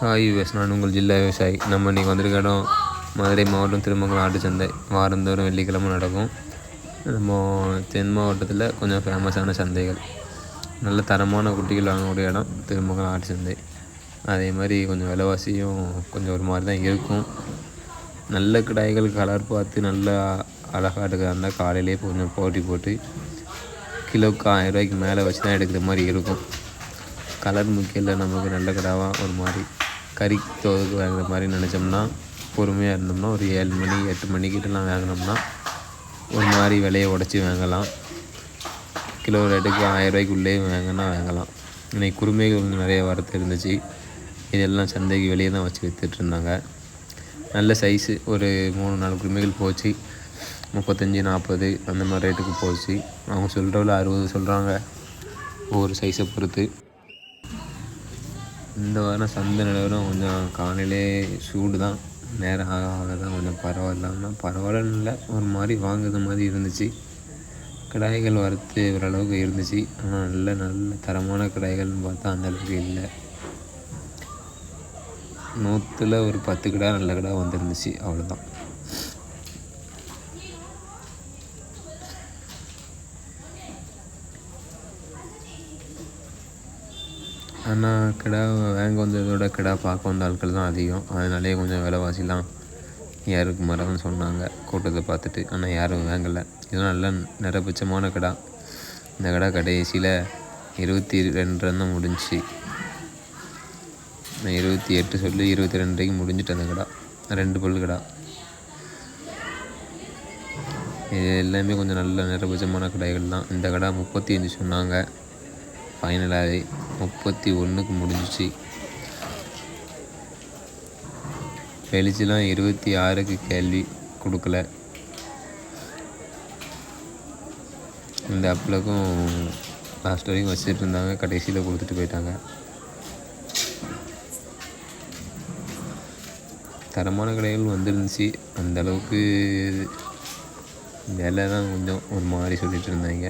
Hi US நான் உங்கள் ஜில்லா விவசாயி. நம்ம இன்றைக்கி வந்திருக்க இடம் மதுரை மாவட்டம் திருமங்கலம் ஆட்டு சந்தை. வாரந்தோறும் வெள்ளிக்கிழமை நடக்கும். நம்ம தென் மாவட்டத்தில் கொஞ்சம் ஃபேமஸான சந்தைகள். நல்ல தரமான குட்டிகள் வாங்கக்கூடிய இடம் திருமங்கலம் ஆட்டு சந்தை. அதே மாதிரி கொஞ்சம் விலைவாசியும் கொஞ்சம் ஒரு மாதிரி தான் இருக்கும். நல்ல கிடாய்கள் கலர் பார்த்து நல்லா அழகாக எடுக்கிறதா காலையிலேயே கொஞ்சம் போட்டி போட்டு கிலோவுக்கு ஆயிரம் ரூபாய்க்கு மேலே வச்சு தான் எடுக்கிற மாதிரி இருக்கும். கலர் முக்கியம் இல்லை நமக்கு நல்ல கடாவாக ஒரு மாதிரி. கறி தோதுக்கு வாங்குற மாதிரி நினச்சோம்னா பொறுமையாக இருந்தோம்னா ஒரு ஏழு மணி எட்டு மணிக்கிட்டலாம் வாங்கினோம்னா ஒரு மாதிரி விலையை உடச்சி வாங்கலாம். கிலோ ரேட்டுக்கு ஆயிரம் ரூபாய்க்குள்ளே வாங்கினா வாங்கலாம். இன்னைக்கு குருமைகள் நிறைய வரத்து இருந்துச்சு. இதெல்லாம் சந்தைக்கு வெளியே தான் வச்சு விற்றுட்ருந்தாங்க இருந்தாங்க. நல்ல சைஸு ஒரு மூணு நாலு குருமைகள் போச்சு. முப்பத்தஞ்சு நாற்பது அந்த மாதிரி ரேட்டுக்கு போச்சு. அவங்க சொல்கிறவள அறுபது சொல்கிறாங்க ஒவ்வொரு சைஸை பொறுத்து. இந்த வாரம் சந்தை நிலவரம் கொஞ்சம் காலையிலே சூடு தான் நேரம் ஆக ஆக தான் கொஞ்சம் பரவாயில்லாமல் பரவாயில்லன்னு இல்லை. ஒரு மாதிரி வாங்குற மாதிரி இருந்துச்சு. கடாய்கள் வரத்து ஓரளவுக்கு இருந்துச்சு. ஆனால் நல்ல நல்ல தரமான கடாய்கள்னு பார்த்தா அந்த அளவுக்கு இல்லை. நூற்றில் ஒரு பத்து கிடா நல்ல கிடா வந்துருந்துச்சு. அவ்வளோதான் ஆனால் கிடா வாங்க வந்ததோட கிடா பார்க்க வந்த ஆட்கள் தான் அதிகம். அதனாலே கொஞ்சம் விலைவாசிலாம் யாருக்கு மரம்னு சொன்னாங்க. கூட்டத்தை பார்த்துட்டு. ஆனால் யாரும் வாங்கலை. இதெல்லாம் நல்ல நிரபட்சமான கிடா. இந்த கடை கடைசியில் இருபத்தி ரெண்டு ரன் தான் முடிஞ்சிச்சு. நான் இருபத்தி எட்டு சொல்லி இருபத்தி ரெண்டுக்கு முடிஞ்சிட்டேன் அந்த கடை. ரெண்டு பல் கடை. இது எல்லாமே கொஞ்சம் நல்ல நிரபட்சமான கடைகள் தான். இந்த கடை முப்பத்தி அஞ்சு சொன்னாங்க. ஃபைனலாகவே முப்பத்தி ஒன்றுக்கு முடிஞ்சிச்சு. வெளிச்செலாம் இருபத்தி ஆறுக்கு கேள்வி கொடுக்கல. இந்த அப்பிளக்கும் லாஸ்ட் வரைக்கும் வச்சுட்டு இருந்தாங்க. கடைசியில் கொடுத்துட்டு போயிட்டாங்க. தரமான கடைகள் வந்துருந்துச்சு. அந்த அளவுக்கு விலை தான் கொஞ்சம் ஒரு மாதிரி சொல்லிட்டு இருந்தாங்க.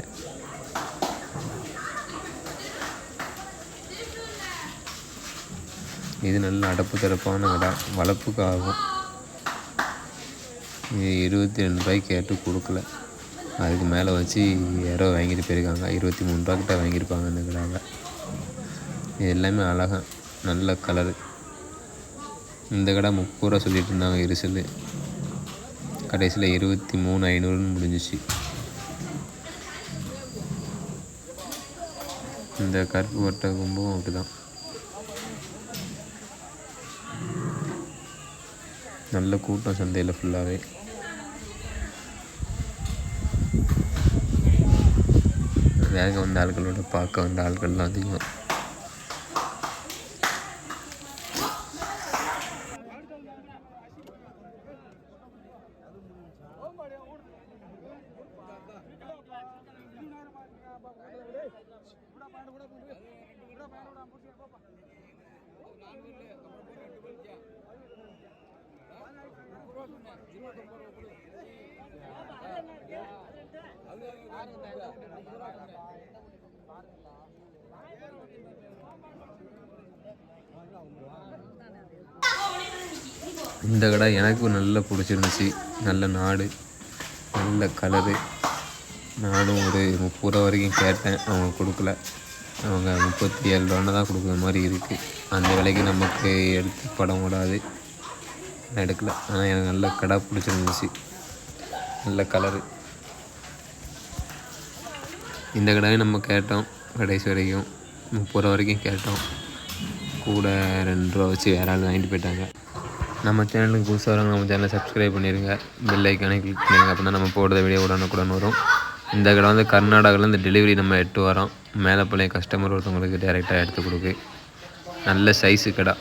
இது நல்ல அடப்பு தரப்பான கடை வளர்ப்புக்கு ஆகும் இது இருபத்தி ரெண்டு ரூபாய்க்கு கேட்டு கொடுக்கல. அதுக்கு மேலே வச்சு யாரோ வாங்கிட்டு போயிருக்காங்க. இருபத்தி மூணு ரூபா கிட்ட வாங்கியிருப்பாங்க அந்த கடாவை இது எல்லாமே அழகாக நல்ல கலரு இந்த கடை முப்பது ரூபா சொல்லிட்டு இருந்தாங்க இருசல். கடைசியில் இருபத்தி மூணு ஐநூறுன்னு முடிஞ்சிச்சு. இந்த கருப்பு வட்ட கும்பும் அப்படி தான் நல்ல கூட்டம் சந்தையில் ஃபுல்லாகவே வேக வந்த ஆட்களோட பார்க்க வந்த ஆட்கள்லாம் அதிகம். இந்த கடை எனக்கு நல்ல பிடிச்சிருந்துச்சு. நல்ல நாடு நல்ல கலரு. நானும் ஒரு முப்பது ரூபா வரைக்கும் கேட்டேன். அவங்க கொடுக்கல. அவங்க முப்பத்தி ஏழு ரூபான்னு தான் கொடுக்குற மாதிரி இருக்குது அந்த விலைக்கு நமக்கு எடுத்து படம் விடாது. நான் எடுக்கல. ஆனால் எனக்கு நல்ல கடை பிடிச்சிருந்துச்சு. நல்ல கலரு இந்த கடையை நம்ம கேட்டோம் கடைசி வரைக்கும். முப்பது ரூபா வரைக்கும் கேட்டோம். கூட ரெண்டு ரூபா வச்சு வேற ஆள் வாங்கிட்டு போயிட்டாங்க. நம்ம சேனலுக்கு புதுசாக வரவங்க நம்ம சேனலை சப்ஸ்கிரைப் பண்ணிடுங்க பெல் ஐக்கானே கிளிக் பண்ணிடுங்க அப்போ தான் நம்ம போடுற வீடியோ உடனுக்குடன் வரும். இந்த கடை வந்து கர்நாடகாவில் இந்த டெலிவரி நம்ம எட்டு வரோம் மேலே பழைய கஸ்டமர் ஒருத்தவங்களுக்கு டேரெக்டாக எடுத்து கொடுக்கு. நல்ல சைஸு கடை.